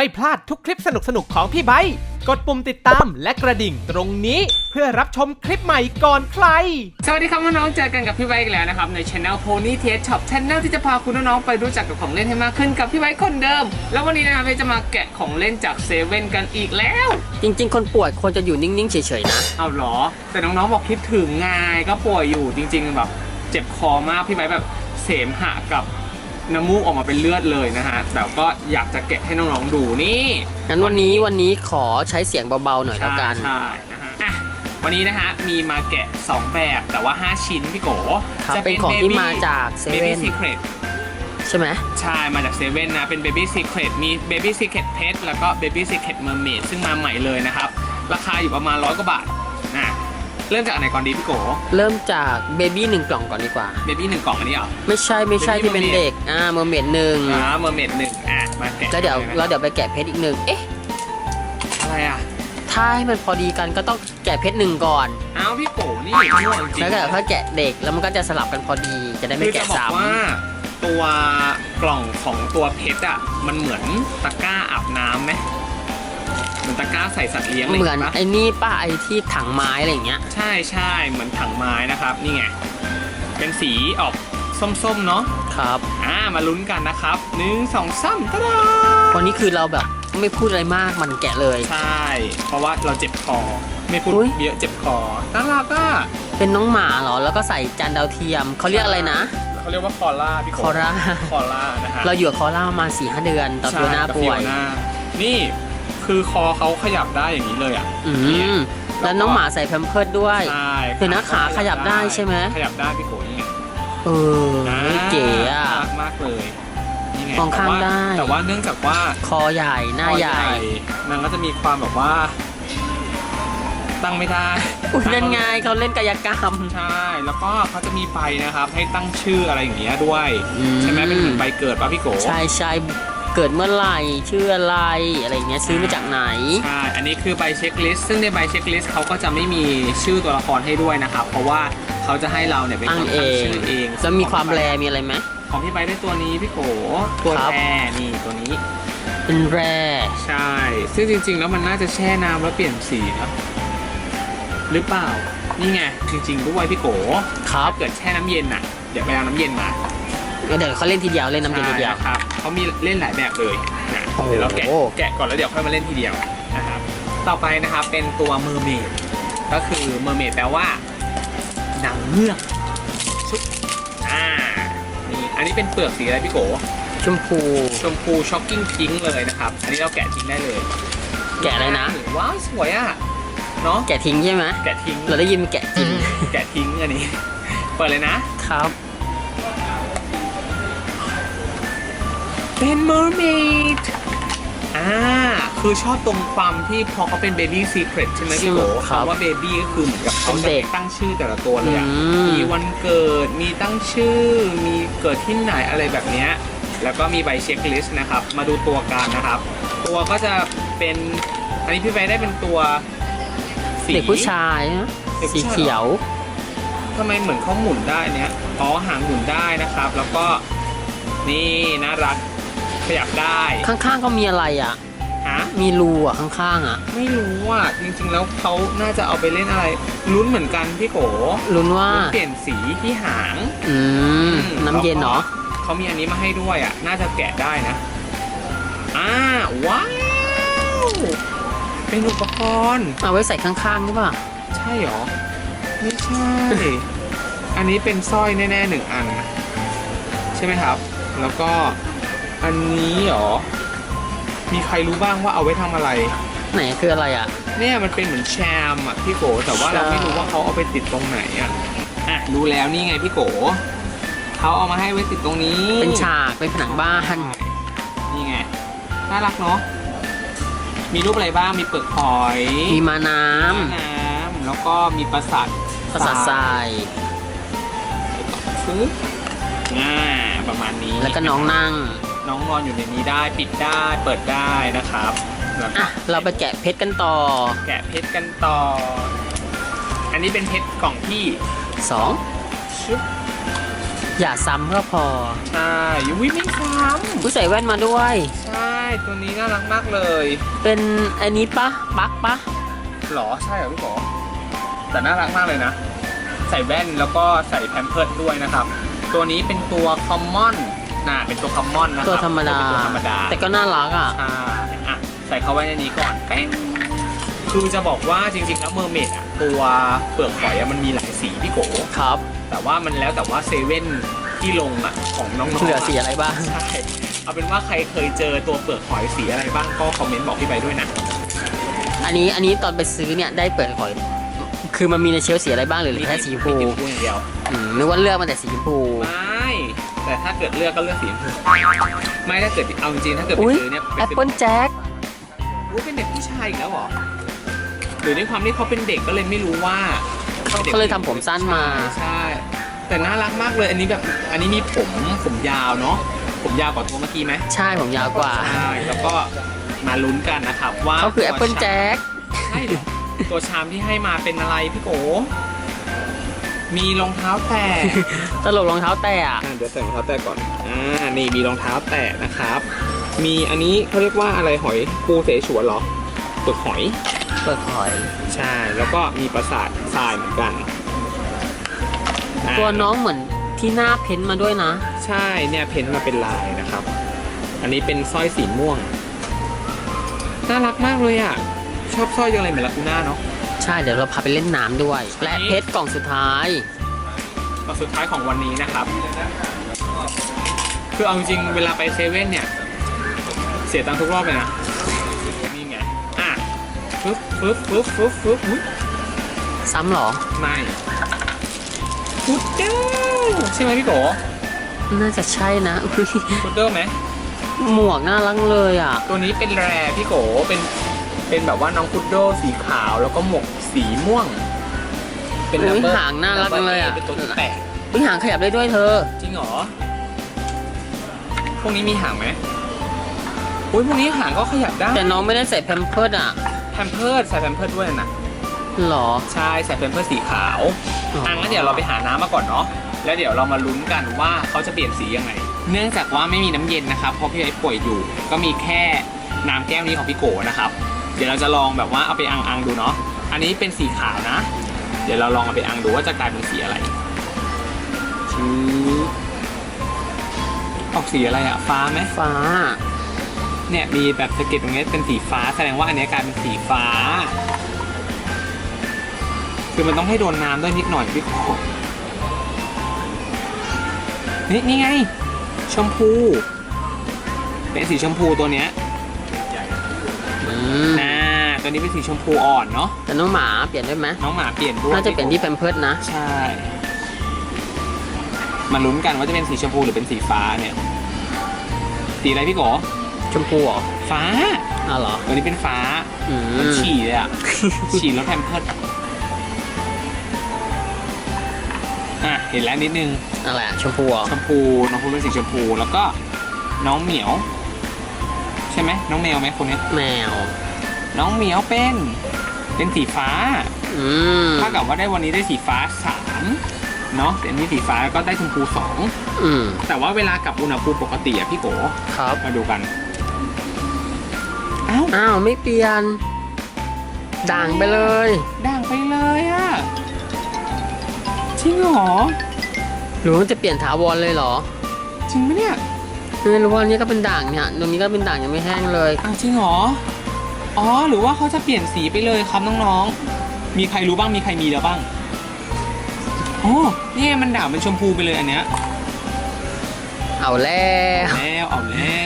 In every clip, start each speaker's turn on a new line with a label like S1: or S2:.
S1: ไม่พลาดทุกคลิปสนุกๆของพี่ไบค์กดปุ่มติดตามและกระดิ่งตรงนี้เพื่อรับชมคลิปใหม่ก่อนใคร
S2: สวัสดีครับน้องๆเจอกันกับพี่ไบค์อีกแล้วนะครับ ใน Channel Pony t e s Shop Channel ที่จะพาคุณน้องๆไปรู้จักกับของเล่นให้มากขึ้นกับพี่ไบค์คนเดิม แล้ววันนี้นะครับเราจะมาแกะของเล่นจากเซเว่นกันอีกแล้ว
S3: จริง ๆ คนป่วยควรจะอยู่นิ่งๆเฉยๆนะ
S2: เอาเหรอ แต่น้องๆบอกคิดถึงไงก็ป่วยอยู่จริง ๆ แบบ เจ็บคอมากพี่ไบค์แบบเสมหะกับ น้ำมูกออกมาเป็นเลือดเลยนะฮะแต่ก็อยากจะแกะให้น้องๆดูนี่
S3: งั้นวันนี้วันนี้ขอใช้เสียงเบาๆหน่อยแล้วกัน
S2: ใช่ใช่นะฮะอะวันนี้นะฮะมีมาแกะ 2 แบบแต่ว่า 5 ชิ้นพี่โก
S3: ครับ
S2: จะ
S3: เป็นของที่มาจากเซ
S2: เบ
S3: เว่
S2: บี้
S3: น
S2: ซีเครต
S3: ใช่ไหม
S2: ใช่มาจากเซเว่นนะ เป็น Baby Secret มี Baby Secret Pet แล้วก็ Baby Secret Mermaid ซึ่งมาใหม่เลยนะครับ ราคาอยู่ประมาณร้อยกว่าบาทนะ เริ่มจากอันไหนก่อนดีพี่โก
S3: เริ่มจากเบบี้หนึ่งกล่องก่อนดีกว่า
S2: Baby หนึ่งกล่องอันนี้เหรอ
S3: ไม่ใช่ไม่ใช่
S2: Baby
S3: ที่เป็น
S2: Mermaid
S3: เด็ก อ่าเมอร์เมดหนึ่ง
S2: อ่า Mermaid หนึ่งอะมาแกะ
S3: แล้วเดี๋ยว
S2: นะ
S3: เราเดี๋ยวไปแกะเพชรอีกหนึ่งเอ๊ะ
S2: อะไรอะ
S3: ถ้าให้มันพอดีกันก็ต้องแกะเพชรหนึ่งก่อน
S2: อ้าวพี่โกนี่มั่วจริง
S3: แล้วก็ถ้าแกะเด็กแล้วมันก็จะสลับกันพอดีจะได้ไม่
S2: คือจะ
S3: แกะ
S2: บอก
S3: ซ้
S2: ว่า ตัวกล่องของตัวเพชรอะมันเหมือนตะกร้าอาบน้ำไหมเห มือนตะกร้าใส่สัตว์เลี้ยงำอะไร
S3: เหมือน
S2: ปะ
S3: ไอ้นี่ป้าไอ้ที่ถังไม้อะไรอย่างเงี้ย
S2: ใช่ใช่เหมือนถังไม้นะครับ นี่ไง เป็นสีออกส้มๆเนาะ
S3: ครับ
S2: อ่ามาลุ้นกันนะครับหนึ่งสองสามตะดา
S3: วันนี้คือเราแบบไม่พูดอะไรมากมันแกะเลย
S2: ใช่ เพราะว่าเราเจ็บคอ ไม่พูด
S3: อุ๊ย
S2: เยอะเจ็บคอน่ารักอะ
S3: เป็นน้องหมาเหรอ แล้วก็ใส่จานดาวเทียมเขาเรียกอะไรนะ
S2: เขาเรียกว่าคอล่าพี่โก
S3: คอร่า
S2: คอล่านะฮะ
S3: เราอยู่กับคอร่าประมาณสี่ห้าเดือนตอนตัวหน้า
S2: ใช่กับ
S3: ป่วย
S2: ฟิโอน่านี่ คือคอเขาขยับได้อย่างนี้เลยอะ
S3: อืมแล้วน้องหมาใส่แพมเพิร์ดด้วย
S2: ใช่
S3: เดี๋ยวนะขาขยับได้ใช่ไหม
S2: ขยับได้พี่โกนี่ไง
S3: เออเก๋อะ
S2: น่ารักมากเลยนี่ไง
S3: มองข้าง
S2: แต่ว่
S3: ได้
S2: แต่ว่าเนื่องจากว่า
S3: คอใหญ่หน้าใหญ่
S2: นางก็จะมีความแบบว่า ตั้งไม่ได้
S3: อุ้ยนั่นไงเขาเล่นกายกรรม
S2: ใช่แล้วก็เขาจะมีใบนะครับ ให้ตั้งชื่ออะไรอย่างเงี้ยด้วย
S3: อืม
S2: ใช่ไหมเป็นเหมือนใบเกิดป่ะพี่โก
S3: ใช่ใช่ เกิดเมื่อไหร่ชื่ออะไรอะไรอย่างเงี้ยซื้อมาจากไหน
S2: ใช่ อันนี้คือใบเช็คลิสต์ซึ่งในใบเช็คลิสต์เขาก็จะไม่มีชื่อตัวละครให้ด้วยนะครับ เพราะว่าเขาจะให้เราเนี่ยเป็น
S3: ตั้
S2: ค
S3: ง
S2: น
S3: เอ
S2: ตั้ง
S3: ง
S2: ชื่อเอง
S3: แล้วมีความแรมีอะไรไหม
S2: ของพี่ใบได้ตัวนี้พี่โกตัว
S3: ครับ
S2: แรนี่ตัวนี้
S3: เป็นแร
S2: ใช่ ซึ่งจริง ๆ แล้วมันน่าจะแช่น้ำแล้วเปลี่ยนสีนะหรือเปล่า นี่ไงจริงๆด้วยพี่โก
S3: ครับ
S2: ถ้าเกิดแช่น้ำเย็นน่ะ เดี๋ยวไปเอาน้ำเย็นมา
S3: เดี๋ยวเขาเล่นทีเดียวเล่นน้ำเย็นทีเดียว
S2: ใช่ครับ เขามีเล่นหลายแบบเลยนะ
S3: โอ้โห
S2: เดี๋ยวเราแกะแกะก่อนแล้วเดี๋ยวค่อยมาเล่นทีเดียวนะครับต่อไปนะครับเป็นตัวเมอร์เมดก็คือเมอร์เมดแปลว่านางเงือกชุบอ่านี่อันนี้เป็นเปลือกสีอะไรพี่โก
S3: ชมพู
S2: ชมพูช็อกกิ้งพิงค์เลยนะครับ อันนี้เราแกะทิ้งได้เลย
S3: แกะอะไรนะ
S2: ว้าวสวยอะ เนาะ
S3: แกะทิ้งใช่ไหม
S2: แกะทิ้ง
S3: เราได้ยินแกะกิน
S2: แกะทิ้งอันนี้ เปิดเลยนะ
S3: ครับ
S2: เป็นเมอร์เมดอ่า คือชอบตรงความที่พอเขาเป็นเบบี้ซีเครตใช่ไหมพี่โก
S3: ครับ
S2: คำว่าเบบี้ก็คือเหมือนกับเขา
S3: เป็น
S2: จะ
S3: เด็ก
S2: ตั้งชื่อแต่ละตัวเลยอะ
S3: อืม
S2: มีวันเกิด มีตั้งชื่อ มีเกิดที่ไหนอะไรแบบเนี้ย แล้วก็มีใบเช็คลิสต์นะครับ มาดูตัวกันนะครับ ตัวก็จะเป็น อันนี้พี่ไปได้เป็นตัวสี
S3: เด็กผู้ชายนะ
S2: เด็กผู้
S3: สี
S2: ชายเหรอ
S3: เขียว
S2: ทำไมเหมือนเขาหมุนได้เนี้ยอ๋อหางหมุนได้นะครับ แล้วก็นี่น่ารัก ขยับได้
S3: ข้างๆก็มีอะไรอะ
S2: ฮะ
S3: มีรูอะข้างๆอะ
S2: ไม่รู้อะจริงๆแล้วเขาน่าจะเอาไปเล่นอะไรลุ้นเหมือนกันพี่โก
S3: ลุ้นว่า
S2: ลุ้นเปลี่ยนสีที่หาง
S3: อืม น้ำเย็นเหรอ
S2: เขามีอันนี้มาให้ด้วยอะ น่าจะแกะได้นะอ่าว้าว เป็นอุปกรณ์
S3: เอาไว้ใส่ข้างๆหรือเปล่า
S2: ใช่เหรอ ไม่ใช่ อันนี้เป็นสร้อยแน่ๆหนึ่งอัน ใช่ไหมครับ แล้วก็ อันนี้เหรอ มีใครรู้บ้างว่าเอาไว้ทำอะไร
S3: ไหนคืออะไรอะ
S2: เนี่ยมันเป็นเหมือนแชมอะพี่โก แต่ว่าเราไม่รู้ว่าเขาเอาไปติดตรงไหนอะ อะรู้แล้วนี่ไงพี่โก เขาเอามาให้ไว้ติดตรงนี้
S3: เป็นฉากเป็นผนังบ้าน
S2: นี่ไง น่ารักเนาะ มีรูปอะไรบ้าง มีเปลือกหอย
S3: มีมาน้
S2: น้ำแล้วก็มีปราสาทำ
S3: ภาษาทราย
S2: ซื้ออ่าประมาณนี้
S3: แล้วก็น้องนั่ง
S2: น้องนอนอยู่ในนี้ได้ปิดได้เปิดได้นะครับแล้วก็
S3: อะเราไปแกะเพชรกันต่อ
S2: แกะเพชรกันต่อ อันนี้เป็นเพชรกล่องที่
S3: สอง
S2: ชุบ
S3: อย่าซ้ำก็พอ
S2: ใช่วิไม่ซ้
S3: ผู้ใส่แว่นมาด้วยำ
S2: ใช่ตัวนี้น่ารักมากเลย
S3: เป็นอันนี้ปะปักปะ
S2: หรอใช่เหรอพี่หมอแต่น่ารักมากเลยนะ ใส่แว่นแล้วก็ใส่แพมเพิร์ดด้วยนะครับ ตัวนี้เป็นตัวคอมมอน น่าเป็นตัวคอมมอนนะครับ
S3: ตัวธรรมดา
S2: เป็นตัวธรรมดา
S3: แต่ก็น่ารักอะ
S2: ใช่อะใส่เข้าไว้ในนี้ก่อนแป้งคือจะบอกว่าจริงๆแล้วเมอร์เมดอะตัวเปลือกหอยอะมันมีหลายสีพี่โก
S3: ครับ
S2: แต่ว่ามันแล้วแต่ว่าเซเว่นที่ลงอะของน้องๆ
S3: เหลือ
S2: อะ
S3: สีอะไรบ้าง
S2: ใช่เอาเป็นว่าใครเคยเจอตัวเปลือกหอยสีอะไรบ้างก็คอมเมนต์บอกพี่ไปด้วยนะ
S3: อันนี้อันนี้ตอนไปซื้อเนี่ยได้เปิดหอย คือมันมีในเชลฟ์สีอะไรบ้างหรือเหลือแค่สีชมพู
S2: มีสีชมพูอย่างเดียว
S3: อืมนึกว่าเลือกมาแต่สีชมพู
S2: ไม่ แต่ถ้าเกิดเลือกก็เลือกสีชมพูไม่ถ้าเกิดเอาจริงๆถ้าเกิดไป
S3: อุ้ย
S2: ซื้อเนี่ย
S3: แอปเปิลแจ็ค
S2: รู้เป็นเด็กผู้ชายอีกแล้วเหรอหรือด้วยความที่เขาเป็นเด็กก็เลยไม่รู้ว่าด็
S3: ก็เลยทำผมสั้นมา
S2: ใช่ แต่น่ารักมากเลยอันนี้แบบอันนี้มีผมผมยาวเนาะผมยาวกว่าตัวเมื่อกี้ไหม
S3: ใช่ผมยาวกว่า
S2: ใช่แล้วก็มาลุ้นกันนะครับว่า
S3: เขาคือแอปเปิล
S2: ตัวชาม
S3: แจ็ค
S2: ใช่เหรอตัวชามที่ให้มาเป็นอะไรพี่โก มีรองเท้าแตะ
S3: ตลกรองเท้าแตะ
S2: อะเดี๋ยวใส่รองเท้าแตะก่อน อ่า นี่มีรองเท้าแตะนะครับ มีอันนี้เขาเรียกว่าอะไรหอยปูเสฉวนเหรอเปลือกหอย
S3: เปิดหอย
S2: ใช่ แล้วก็มีประสาททรายเหมือนกันอ่า
S3: ตัวน้องเหมือนที่หน้าเพ้นท์มาด้วยนะ
S2: ใช่ เนี่ยเพ้นท์มาเป็นลายนะครับ อันนี้เป็นสร้อยสีม่วง น่ารักมากเลยอะ ชอบสร้อยจังเลยเหมือนลากูน่าเนาะ
S3: ใช่เดี๋ยวเราพาไปเล่นน้ำด้วย และเพชรกล่องสุดท้าย
S2: ตอนสุดท้ายของวันนี้นะครับ คือเอาจริงๆเวลาไปเซเว่นเนี่ย เสียตังค์ทุกรอบเลยนะ นี่ไง อะฟึบฟึบฟึบฟึบฟึบอุ๊ย
S3: ซ้ำเหรอ
S2: ไม่พุดเดิ้ลใช่ไหมพี่โก
S3: น่าจะใช่นะอุ๊ย
S2: พุดเดิ้ลไหม
S3: หมวกน่ารักเลยอะ
S2: ตัวนี้เป็นแรพี่โกเป็นเป็นแบบว่าน้องพุดเดิ้ลสีขาวแล้วก็หมวก สีม่วง เป็น
S3: อุ๊ย
S2: number-
S3: หางน่ารัก
S2: number
S3: เลยอะ
S2: eight เป็นตัวที่แปด
S3: วิหางขยับได้ด้วยเธอ
S2: จริงเหรอ พวกนี้มีหางไหมอุ้ยพวกนี้หางก็ขยับได้
S3: แต่น้องไม่ได้ใส่แพมเพิร์ดอะ
S2: แพมเพิร์ดใส่แพมเพิร์ดด้วยนะ
S3: หรอ
S2: ใช่ใส่แพมเพิร์ดสีขาว
S3: อ๋ออ่
S2: อะงั้นเดี๋ยวเราไปหาน้ำมาก่อนเนาะ แล้วเดี๋ยวเรามาลุ้นกันว่าเขาจะเปลี่ยนสียังไง เนื่องจากว่าไม่มีน้ำเย็นนะครับ เพราะพี่ไอ้ป่วยอยู่ ก็มีแค่น้ำแก้วนี้ของพี่โกนะครับ เดี๋ยวเราจะลองแบบว่าเอาไปอังอังๆดูเนาะ อันนี้เป็นสีขาวนะ เดี๋ยวเราลองเอาไปอังดูว่าจะกลายเป็นสีอะไรชื้อออกสีอะไรอะฟ้าไหม
S3: ฟ้า
S2: เนี่ยมีแบบสะเก็ดตรงนี้เป็นสีฟ้าแสดงว่าอันเนี้ยกลายเป็นสีฟ้า คือมันต้องให้โดนน้ำด้วยนิดหน่อยพี่ขอนี่นี่ไง ชมพู เป็นสีชมพูตัวเนี้ย
S3: อืม
S2: นะ ตัวนี้เป็นสีชมพูอ่อนเนาะ
S3: แต่น้องหมาเปลี่ยนได้ไหม
S2: น้องหมาเปลี่ยนด้วย
S3: น่าจะเปลี่ยนที่แพมเพิร์ดนะ
S2: ใช่ มาลุ้นกันว่าจะเป็นสีชมพูหรือเป็นสีฟ้าเนี่ย สีอะไรพี่โก
S3: ชมพูเหรอ
S2: ฟ้า
S3: อ้าวเหรอ
S2: ตัวนี้เป็นฟ้า
S3: อื
S2: มัน
S3: ม
S2: ฉี่เลยอะฉี่แล้วแพมเพิร์ดอะเห็นแล้วนิดนึง
S3: อะไรอะชมพูเหรอ
S2: ชมพูน้องพูเป็นสีชมพูแล้วก็น้องเหมียว ใช่ไหมน้องแมวไหมคนเนี้ย
S3: แมว
S2: น้องเหมียวเป็น เป็นสีฟ้า
S3: อืม
S2: ถ้ากับว่าได้วันนี้ได้สีฟ้าสามเนาะแต่อันนี้สีฟ้าแล้วก็ได้ชมพูสอง
S3: อืม
S2: แต่ว่าเวลากับอุณหภูมิปกติอะพี่โก
S3: ครับ
S2: มาดูกันอ้าว
S3: อ้าวไม่เปลี่ยนด่างไปเลย
S2: ด่างไปเลยอะจริงเหรอ
S3: หรือว่าจะเปลี่ยนถาวรเลยเหรอ
S2: จริงไหมเนี่ย
S3: ไม่รู้ว่าอันนี้ก็เป็นด่างเนี่ยตรงนี้ก็เป็นด่างยังไม่แห้งเลย
S2: อ้าวจริงเหรอ อ๋อ หรือว่าเขาจะเปลี่ยนสีไปเลยครับน้องๆ มีใครรู้บ้างมีใครมีแล้วบ้างโอ้นี่ไงมันด่างเป็นชมพูไปเลยอันเนี้ย
S3: เอาแล้ว
S2: แล้วเอาแล้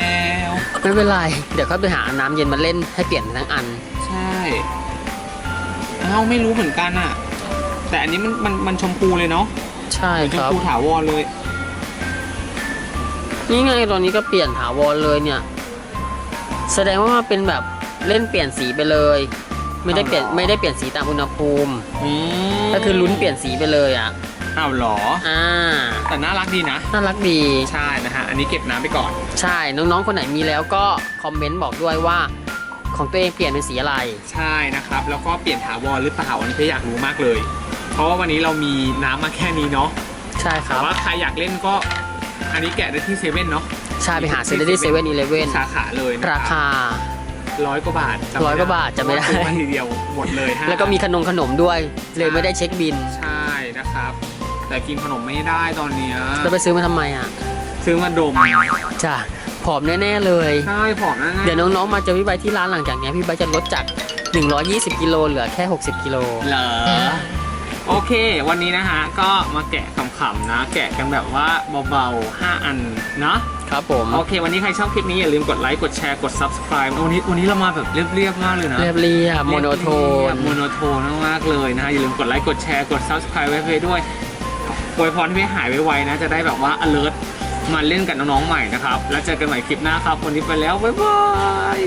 S2: ว
S3: ไม่เป็นไร เดี๋ยวเขาไปหาน้ำเย็นมาเล่นให้เปลี่ยนทั้งอัน
S2: ใช่อ้าวไม่รู้เหมือนกันอะแต่อันนี้มันมันมันชมพูเลยเนาะ
S3: ใช่
S2: เป็นช
S3: ค
S2: ม
S3: รับ
S2: พูถาวรเลย
S3: นี่ไงตอนนี้ก็เปลี่ยนถาวรเลยเนี่ย แสดงว่ามันเป็นแบบ เล่นเปลี่ยนสีไปเลย ไม่ได้เปลี่ยน
S2: เอาเหรอ
S3: ไม่ได้เปลี่ยนสีตามอุณหภูมิ
S2: อืม
S3: ก็คือลุ้นเปลี่ยนสีไปเลยอะ
S2: อ้าวเหรอ
S3: อ่า
S2: แต่น่ารักดีนะ
S3: น่ารักดี
S2: ใช่นะฮะ อันนี้เก็บน้ำไปก่อน
S3: ใช่น้องๆคนไหนมีแล้วก็คอมเมนต์บอกด้วยว่า ของตัวเองเปลี่ยนเป็นสีอะไร
S2: ใช่นะครับ แล้วก็เปลี่ยนถาวรหรือเปล่าอันนี้พี่อยากรู้มากเลย เพราะว่าวันนี้เรามีน้ำมาแค่นี้เนาะ
S3: ใช่ค
S2: แต่
S3: รับ
S2: ว่าใครอยากเล่นก็ อันนี้แกะได้ที่เซเว่นเนาะ
S3: ใช่ไปหาซื้อได้ที่เซเว่นอีเลฟเว่น
S2: สาขาเลยนะ
S3: ราคา
S2: ร้อยกว่าบาทจำ
S3: ร้อยกว่าบาทจำไม่ได้
S2: ซื้อมาทีเดียวหมดเลยฮะ
S3: แล้วก็มีขนมขนมด้วย เลยไม่ได้เช็คบิน
S2: ใช่นะครับ แต่กินขนมไม่ได้ตอนเนี้ย
S3: แล้วไปซื้อมาทำไมอะ
S2: ซื้อมาดม
S3: จ้ะผอมแน่ๆเลย
S2: ใช่ผอมแน่ๆ
S3: เดี๋ยวน้องๆมาเจอพี่ใบร์ทที่ร้านหลังจากเนี้ยพี่ใบร์ทจะลดจาก 120 กิโลเหลือแค่ 60 กิโล
S2: เหรอโอเค วันนี้นะฮะ ก็มาแกะขำๆนะ แกะกันแบบว่าเบาๆ5 อันเนาะ
S3: ครับผม
S2: โอเค วันนี้ใครชอบคลิปนี้อย่าลืมกดไลค์กดแชร์กด subscribe วันนี้วันนี้เรามาแบบเรียบๆมากเลยนะ
S3: เรียบเรียบโมโนโทน
S2: โมโนโทนมากๆเลยนะฮะอย่าลืมกดไลค์กดแชร์กด subscribe ไว้เพื่อด้วยอวยพรให้พี่หายไวๆนะ จะได้แบบว่า alert มาเล่นกับน้องๆใหม่นะครับ แล้วเจอกันใหม่คลิปหน้าครับ วันนี้ไปแล้ว บ๊ายบาย